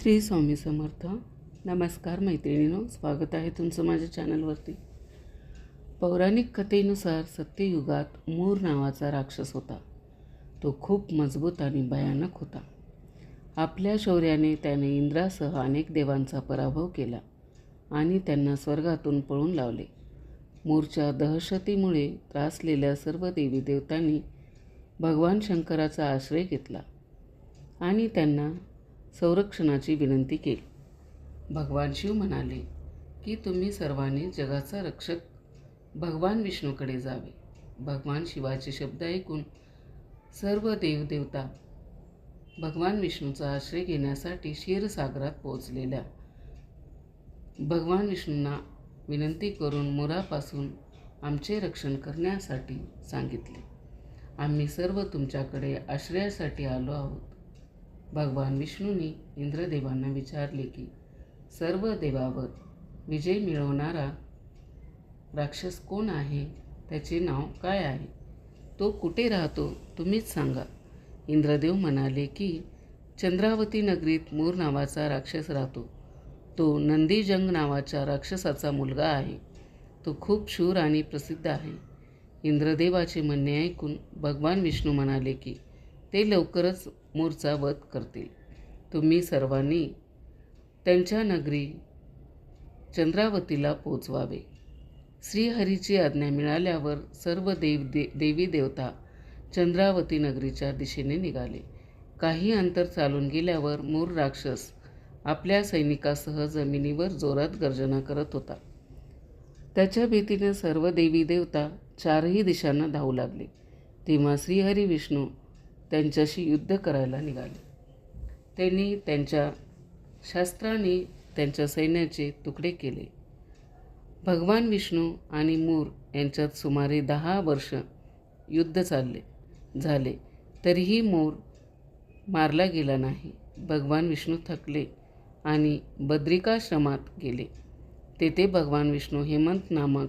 श्री स्वामी समर्थ. नमस्कार मैत्रिणीनो स्वागत आहे तुमचं माझ्या चॅनलवरती. पौराणिक कथेनुसार सत्ययुगात मूर नावाचा राक्षस होता. तो खूप मजबूत आणि भयानक होता. आपल्या शौर्याने त्याने इंद्रासह अनेक देवांचा पराभव केला आणि त्यांना स्वर्गातून पळून लावले. मूरच्या दहशतीमुळे त्रासलेल्या सर्व देवी देवतांनी भगवान शंकराचा आश्रय घेतला आणि त्यांना संरक्षणाची विनंती केली. भगवान शिव म्हणाले की तुम्ही सर्वांनी जगाचा रक्षक भगवान विष्णूकडे जावे. भगवान शिवाचे शब्द ऐकून सर्व देवदेवता भगवान विष्णूचा आश्रय घेण्यासाठी क्षीरसागरात पोहोचलेल्या भगवान विष्णूंना विनंती करून मुरापासून आमचे रक्षण करण्यासाठी सांगितले. आम्ही सर्व तुमच्याकडे आश्रयासाठी आलो आहोत. भगवान विष्णूंनी इंद्रदेवांना विचारले की सर्व देवावर विजय मिळवणारा राक्षस कोण आहे? त्याचे नाव काय आहे? तो कुठे राहतो? तुम्हीच सांगा. इंद्रदेव म्हणाले की चंद्रावती नगरीत मूर नावाचा राक्षस राहतो. तो नंदीजंग नावाच्या राक्षसाचा मुलगा आहे. तो खूप शूर आणि प्रसिद्ध आहे. इंद्रदेवाचे म्हणणे ऐकून भगवान विष्णू म्हणाले की ते लवकरच मोर्चावध वध करतील. तुम्ही सर्वांनी त्यांच्या नगरी चंद्रावतीला पोचवावे. श्रीहरीची आज्ञा मिळाल्यावर सर्व देव दे देवी देवता चंद्रावती नगरीच्या दिशेने निघाले. काही अंतर चालून गेल्यावर मूर राक्षस आपल्या सैनिकासह जमिनीवर जोरात गर्जना करत होता. त्याच्या भीतीने सर्व देवी देवता चारही दिशांना धावू लागले. तेव्हा श्रीहरी विष्णू त्यांच्याशी युद्ध करायला निघाले. त्यांनी त्यांच्या शास्त्राने त्यांच्या सैन्याचे तुकडे केले. भगवान विष्णू आणि मूर यांच्यात सुमारे दहा वर्ष युद्ध चालले झाले. तरीही मोर मारला गेला नाही. भगवान विष्णू थकले आणि बद्रिकाश्रमात गेले. तेथे भगवान विष्णू हेमंत नामक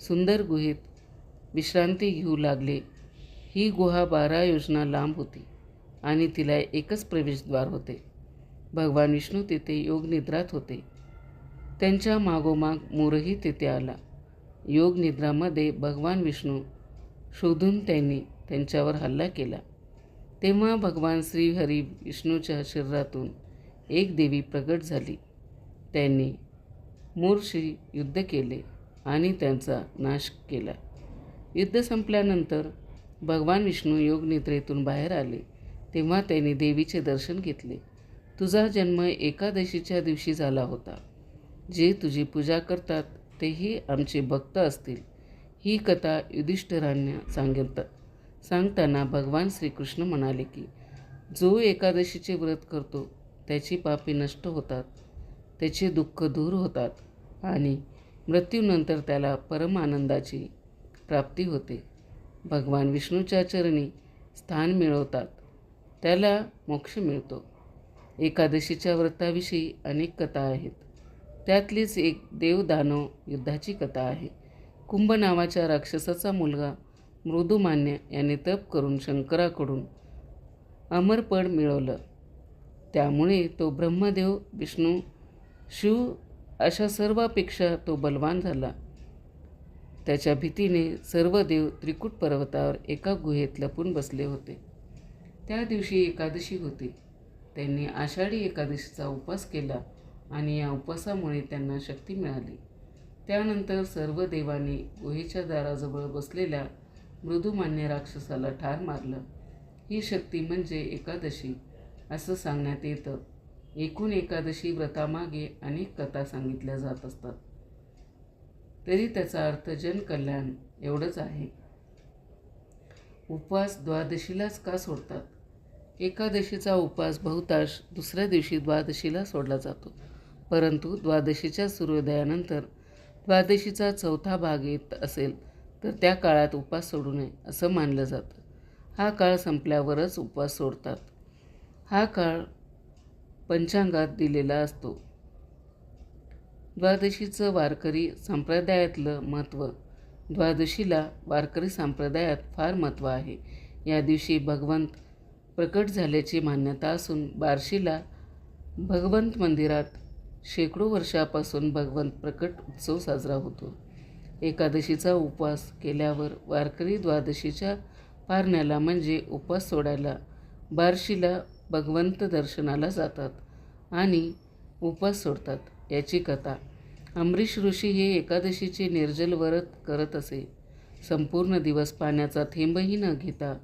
सुंदर गुहेत विश्रांती घेऊ लागले. ही गुहा बारा योजना लांब होती आणि तिला एकच प्रवेशद्वार होते. भगवान विष्णू तेथे योग निद्रात होते. त्यांच्या मागोमाग मोरही तेथे आला. योग निद्रामध्ये भगवान विष्णू शोधून त्यांनी त्यांच्यावर हल्ला केला. तेव्हा भगवान श्रीहरी विष्णूच्या शरीरातून एक देवी प्रगट झाली. त्यांनी मूरशी युद्ध केले आणि त्यांचा नाश केला. युद्ध संपल्यानंतर भगवान विष्णू योग निद्रेतून बाहेर आले. तेव्हा त्यांनी देवीचे दर्शन घेतले. तुझा जन्म एकादशीच्या दिवशी झाला होता. जे तुझी पूजा करतात तेही आमचे भक्त असतील. ही कथा युधिष्ठिरांना सांगत सांगताना भगवान श्रीकृष्ण म्हणाले की जो एकादशीचे व्रत करतो त्याची पापे नष्ट होतात. त्याचे दुःख दूर होतात आणि मृत्यूनंतर त्याला परमानंदाची प्राप्ती होते. भगवान विष्णूच्या चरणी स्थान मिळवतात. त्याला मोक्ष मिळतो. एकादशीच्या व्रताविषयी अनेक कथा आहेत. त्यातलीच एक देवदानव युद्धाची कथा आहे. कुंभ नावाच्या राक्षसाचा मुलगा मृदुमान्य याने तप करून शंकराकडून अमरपण मिळवलं. त्यामुळे तो ब्रह्मदेव विष्णू शिव अशा सर्वापेक्षा तो बलवान झाला. त्याच्या भीतीने सर्व देव त्रिकूट पर्वतावर एका गुहेत लपून बसले होते. त्या दिवशी एकादशी होती. त्यांनी आषाढी एकादशीचा उपास केला आणि या उपासामुळे त्यांना शक्ती मिळाली. त्यानंतर सर्व देवांनी गुहेच्या दाराजवळ बसलेल्या मृदुमान्य राक्षसाला ठार मारलं. ही शक्ती म्हणजे एकादशी असं सांगण्यात येतं. एकूण एकादशी व्रतामागे अनेक कथा सांगितल्या जात असतात. तरी त्याचा अर्थ जनकल्याण एवढंच आहे. उपवास द्वादशीलाच का सोडतात? एकादशीचा उपवास बहुतांश दुसऱ्या दिवशी द्वादशीला सोडला जातो. परंतु द्वादशीच्या सूर्योदयानंतर द्वादशीचा चौथा भाग येत असेल तर त्या काळात उपवास सोडू नये असं मानलं जातं. हा काळ संपल्यावरच उपवास सोडतात. हा काळ पंचांगात दिलेला असतो. द्वादशीचं वारकरी संप्रदायातलं महत्त्व. द्वादशीला वारकरी संप्रदायात फार महत्त्व आहे. या दिवशी भगवंत प्रकट झाल्याची मान्यता असून बार्शीला भगवंत मंदिरात शेकडो वर्षापासून भगवंत प्रकट उत्सव साजरा होतो. एकादशीचा उपवास केल्यावर वारकरी द्वादशीच्या पारण्याला म्हणजे उपवास सोडायला बार्शीला भगवंत दर्शनाला जातात आणि उपवास सोडतात. याची कथा. अमरीश ऋषी हे एकादशीचे निर्जल व्रत करत असे. संपूर्ण दिवस पाण्याचा थेंबही न घेता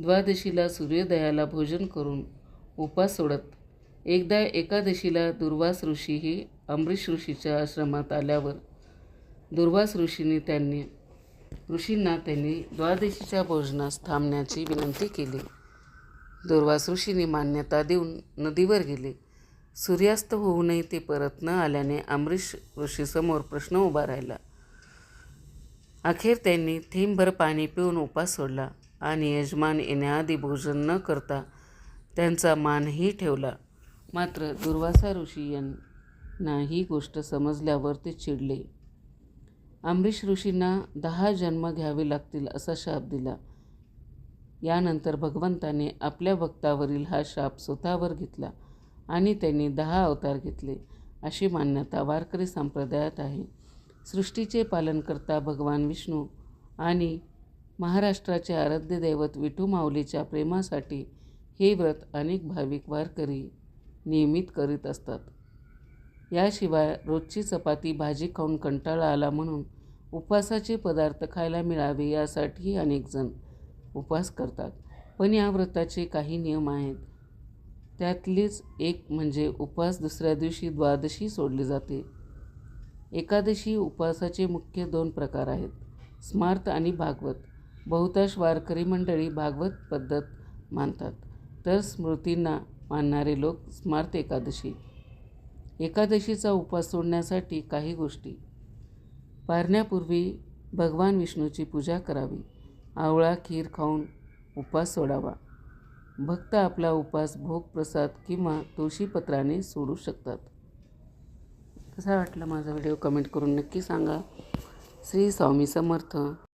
द्वादशीला सूर्योदयाला भोजन करून उपास सोडत एकदा एकादशीला दुर्वास ऋषी हे अमरीश ऋषीच्या आश्रमात आल्यावर दुर्वास ऋषीने त्यांनी ऋषींना त्यांनी द्वादशीच्या भोजनास थांबण्याची विनंती केली. दुर्वास ऋषीने मान्यता देऊन नदीवर गेले. सूर्यास्त होऊनही ते परत न आल्याने अमरीश ऋषीसमोर प्रश्न उभा राहिला. अखेर त्यांनी थेंबभर पाणी पिऊन उपास सोडला आणि यजमान येण्याआधी भोजन न करता त्यांचा मानही ठेवला. मात्र दुर्वासा ऋषी यांना ही गोष्ट समजल्यावर ते चिडले. अमरीश ऋषींना दहा जन्म घ्यावे लागतील असा शाप दिला. यानंतर भगवंताने आपल्या भक्तावरील हा शाप स्वतःवर घेतला. आणि त्यांनी दहा अवतार घेतले अशी मान्यता वारकरी संप्रदायात आहे. सृष्टीचे पालनकर्ता भगवान विष्णू आणि महाराष्ट्राचे आराध्य दैवत विठू माऊलीच्या प्रेमासाठी हे व्रत अनेक भाविक वारकरी नियमित करीत असतात. याशिवाय रोजची चपाती भाजी खाऊन कंटाळा आला म्हणून उपवासाचे पदार्थ खायला मिळावे यासाठी अनेकजण उपवास करतात. पण या व्रताचे काही नियम आहेत. त्यातलीच एक म्हणजे उपवास दुसऱ्या दिवशी द्वादशी सोडली जाते. एकादशी उपवासाचे मुख्य दोन प्रकार आहेत. स्मार्त आणि भागवत. बहुतांश वारकरी मंडळी भागवत पद्धत मानतात. तर स्मृतींना मानणारे लोक स्मार्त एकादशी. एकादशीचा उपवास सोडण्यासाठी काही गोष्टी. पारण्यापूर्वी भगवान विष्णूची पूजा करावी. आवळा खीर खाऊन उपवास सोडावा. भक्त आपला उपास भोग प्रसाद किंवा तुळशीपत्राने सोडू शकतात. कसा वाटला माझा व्हिडिओ? कमेंट करून नक्की सांगा. श्री स्वामी समर्थ.